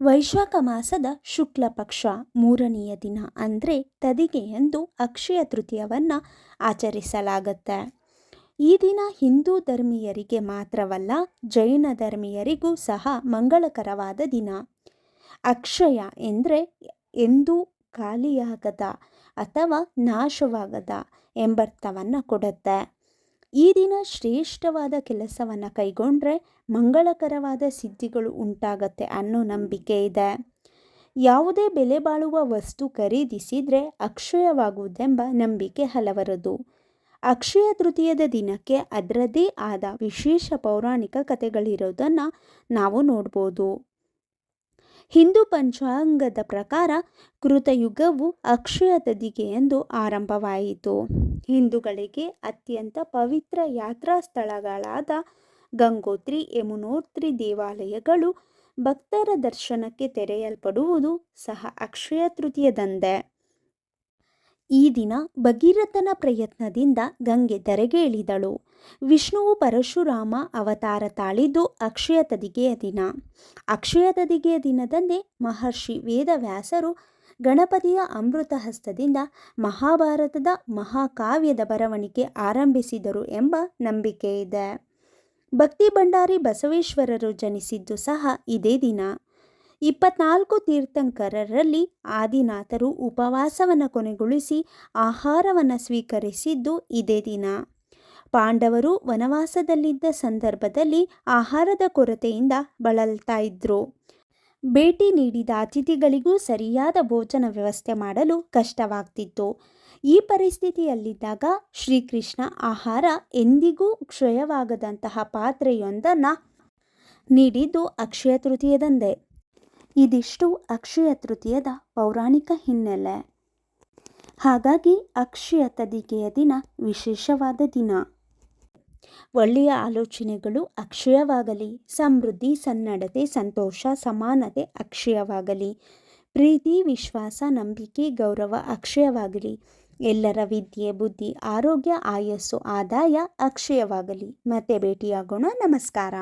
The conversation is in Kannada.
ವೈಶಾಖ ಮಾಸದ ಶುಕ್ಲ ಪಕ್ಷ ಮೂರನೆಯ ದಿನ ಅಂದರೆ ತದಿಗೆಯಂದು ಅಕ್ಷಯ ತೃತೀಯವನ್ನು ಆಚರಿಸಲಾಗುತ್ತೆ. ಈ ದಿನ ಹಿಂದೂ ಧರ್ಮೀಯರಿಗೆ ಮಾತ್ರವಲ್ಲ, ಜೈನ ಧರ್ಮೀಯರಿಗೂ ಸಹ ಮಂಗಳಕರವಾದ ದಿನ. ಅಕ್ಷಯ ಎಂದರೆ ಎಂದೂ ಖಾಲಿಯಾಗದ ಅಥವಾ ನಾಶವಾಗದ ಎಂಬರ್ಥವನ್ನು ಕೊಡುತ್ತೆ. ಈ ದಿನ ಶ್ರೇಷ್ಠವಾದ ಕೆಲಸವನ್ನು ಕೈಗೊಂಡ್ರೆ ಮಂಗಳಕರವಾದ ಸಿದ್ಧಿಗಳು ಉಂಟಾಗತ್ತೆ ಅನ್ನೋ ನಂಬಿಕೆ ಇದೆ. ಯಾವುದೇ ಬೆಲೆ ಬಾಳುವ ವಸ್ತು ಖರೀದಿಸಿದರೆ ಅಕ್ಷಯವಾಗುವುದೆಂಬ ನಂಬಿಕೆ ಹಲವರದು. ಅಕ್ಷಯ ತೃತೀಯದ ದಿನಕ್ಕೆ ಅದರದೇ ಆದ ವಿಶೇಷ ಪೌರಾಣಿಕ ಕಥೆಗಳಿರೋದನ್ನು ನಾವು ನೋಡ್ಬೋದು. ಹಿಂದೂ ಪಂಚಾಂಗದ ಪ್ರಕಾರ ಕೃತಯುಗವು ಅಕ್ಷಯ ತದಿಗೆ ಎಂದು ಆರಂಭವಾಯಿತು. ಹಿಂದೂಗಳಿಗೆ ಅತ್ಯಂತ ಪವಿತ್ರ ಯಾತ್ರಾ ಸ್ಥಳಗಳಾದ ಗಂಗೋತ್ರಿ, ಯಮುನೋತ್ರಿ ದೇವಾಲಯಗಳು ಭಕ್ತರ ದರ್ಶನಕ್ಕೆ ತೆರೆಯಲ್ಪಡುವುದು ಸಹ ಅಕ್ಷಯ ತೃತೀಯದಂದೆ ಈ ದಿನ ಭಗೀರಥನ ಪ್ರಯತ್ನದಿಂದ ಗಂಗೆ ಧರೆಗೆ ಇಳಿದಳು ವಿಷ್ಣುವು ಪರಶುರಾಮ ಅವತಾರ ತಾಳಿದ್ದು ಅಕ್ಷಯ ತದಿಗೆಯ ದಿನ. ಅಕ್ಷಯ ತದಿಗೆಯ ದಿನದಂದೇ ಮಹರ್ಷಿ ವೇದವ್ಯಾಸರು ಗಣಪತಿಯ ಅಮೃತ ಹಸ್ತದಿಂದ ಮಹಾಭಾರತದ ಮಹಾಕಾವ್ಯದ ಬರವಣಿಗೆ ಆರಂಭಿಸಿದರು ಎಂಬ ನಂಬಿಕೆ ಇದೆ ಭಕ್ತಿ ಭಂಡಾರಿ ಬಸವೇಶ್ವರರು ಜನಿಸಿದ್ದು ಸಹ ಇದೇ ದಿನ. ಇಪ್ಪತ್ನಾಲ್ಕು ತೀರ್ಥಂಕರರಲ್ಲಿ ಆದಿನಾಥರು ಉಪವಾಸವನ್ನು ಕೊನೆಗೊಳಿಸಿ ಆಹಾರವನ್ನು ಸ್ವೀಕರಿಸಿದ್ದು ಇದೇ ದಿನ. ಪಾಂಡವರು ವನವಾಸದಲ್ಲಿದ್ದ ಸಂದರ್ಭದಲ್ಲಿ ಆಹಾರದ ಕೊರತೆಯಿಂದ ಬಳಲ್ತಾ ಇದ್ರು. ಭೇಟಿ ನೀಡಿದ ಅತಿಥಿಗಳಿಗೂ ಸರಿಯಾದ ಭೋಜನ ವ್ಯವಸ್ಥೆ ಮಾಡಲು ಕಷ್ಟವಾಗ್ತಿತ್ತು. ಈ ಪರಿಸ್ಥಿತಿಯಲ್ಲಿದ್ದಾಗ ಶ್ರೀಕೃಷ್ಣ ಆಹಾರ ಎಂದಿಗೂ ಕ್ಷಯವಾಗದಂತಹ ಪಾತ್ರೆಯೊಂದನ್ನು ನೀಡಿದ್ದು ಅಕ್ಷಯ ತೃತೀಯದಂದೇ. ಇದಿಷ್ಟು ಅಕ್ಷಯ ತೃತೀಯದ ಪೌರಾಣಿಕ ಹಿನ್ನೆಲೆ. ಹಾಗಾಗಿ ಅಕ್ಷಯ ತದಿಗೆಯ ದಿನ ವಿಶೇಷವಾದ ದಿನ. ಒಳ್ಳೆಯ ಆಲೋಚನೆಗಳು ಅಕ್ಷಯವಾಗಲಿ, ಸಮೃದ್ಧಿ, ಸನ್ನಡತೆ, ಸಂತೋಷ, ಸಮಾನತೆ ಅಕ್ಷಯವಾಗಲಿ, ಪ್ರೀತಿ, ವಿಶ್ವಾಸ, ನಂಬಿಕೆ, ಗೌರವ ಅಕ್ಷಯವಾಗಲಿ, ಎಲ್ಲರ ವಿದ್ಯೆ, ಬುದ್ಧಿ, ಆರೋಗ್ಯ, ಆಯಸ್ಸು, ಆದಾಯ ಅಕ್ಷಯವಾಗಲಿ. ಮತ್ತೆ ಭೇಟಿಯಾಗೋಣ. ನಮಸ್ಕಾರ.